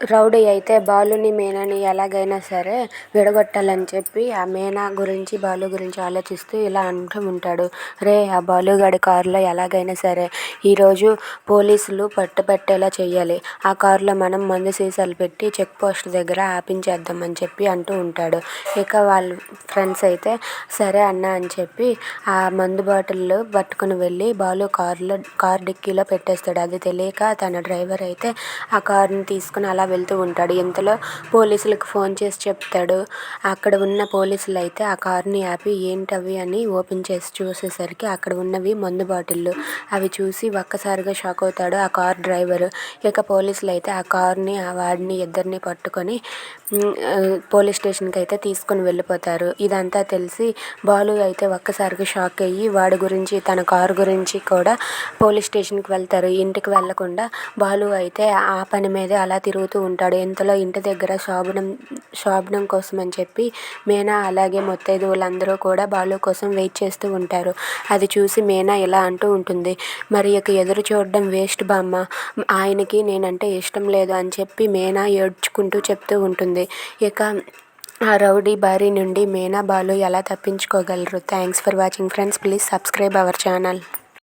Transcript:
Rowdy అయితే బాలుని మీనాని ఎలాగైనా సరే విడగొట్టాలని చెప్పి ఆ మీనా గురించి బాలు గురించి ఆలోచిస్తూ ఇలా అంటూ ఉంటాడు. రే ఆ బాలుగాడి కారులో ఎలాగైనా సరే ఈరోజు పోలీసులు పట్టుపట్టేలా చెయ్యాలి. ఆ కారులో మనం మందు సీసాలు పెట్టి చెక్ పోస్ట్ దగ్గర ఆపించేద్దామని చెప్పి అంటూ ఉంటాడు. ఇక వాళ్ళ ఫ్రెండ్స్ అయితే సరే అన్న అని చెప్పి ఆ మందు బాటిల్ పట్టుకుని వెళ్ళి బాలు కారులో కార్ డిక్కీలో పెట్టేస్తాడు. అది తెలియక తన డ్రైవర్ అయితే ఆ కారుని తీసుకుని అలా వెళ్తూ ఉంటాడు. ఇంతలో పోలీసులకు ఫోన్ చేసి చెప్తాడు అక్కడ ఉన్న పోలీసులు అయితే ఆ కారుని ఆపి ఏంటవి అని ఓపెన్ చేసి చూసేసరికి అక్కడ ఉన్నవి మందు బాటిళ్ళు. అవి చూసి ఒక్కసారిగా షాక్ అవుతాడు ఆ కార్ డ్రైవరు. ఇక పోలీసులు అయితే ఆ కార్ని ఆ వాడిని ఇద్దరిని పట్టుకొని పోలీస్ స్టేషన్కి అయితే తీసుకొని వెళ్ళిపోతారు. ఇదంతా తెలిసి బాలు అయితే ఒక్కసారిగా షాక్ అయ్యి వాడి గురించి తన కారు గురించి కూడా పోలీస్ స్టేషన్కి వెళ్తారు. ఇంటికి వెళ్ళకుండా బాలు అయితే ఆ పని మీదే అలా తిరుగుతూ ఉంటాడు. ఇంతలో ఇంటి దగ్గర శోభనం శోభనం కోసం అని చెప్పి మీనా అలాగే ముత్తైదువులందరూ కూడా బాలు కోసం వెయిట్ చేస్తూ ఉంటారు. అది చూసి మీనా ఇలా అంటూ ఉంటుంది. మరి ఇక ఎదురు చూడడం వేస్ట్ బామ్మ. ఆయనకి నేనంటే ఇష్టం లేదు అని చెప్పి మీనా ఏడ్చుకుంటూ చెప్తూ ఉంటుంది. ఇక ఆ రౌడీ బారి నుండి మీనా బాలు ఎలా తప్పించుకోగలరు? Thanks for watching friends please subscribe our channel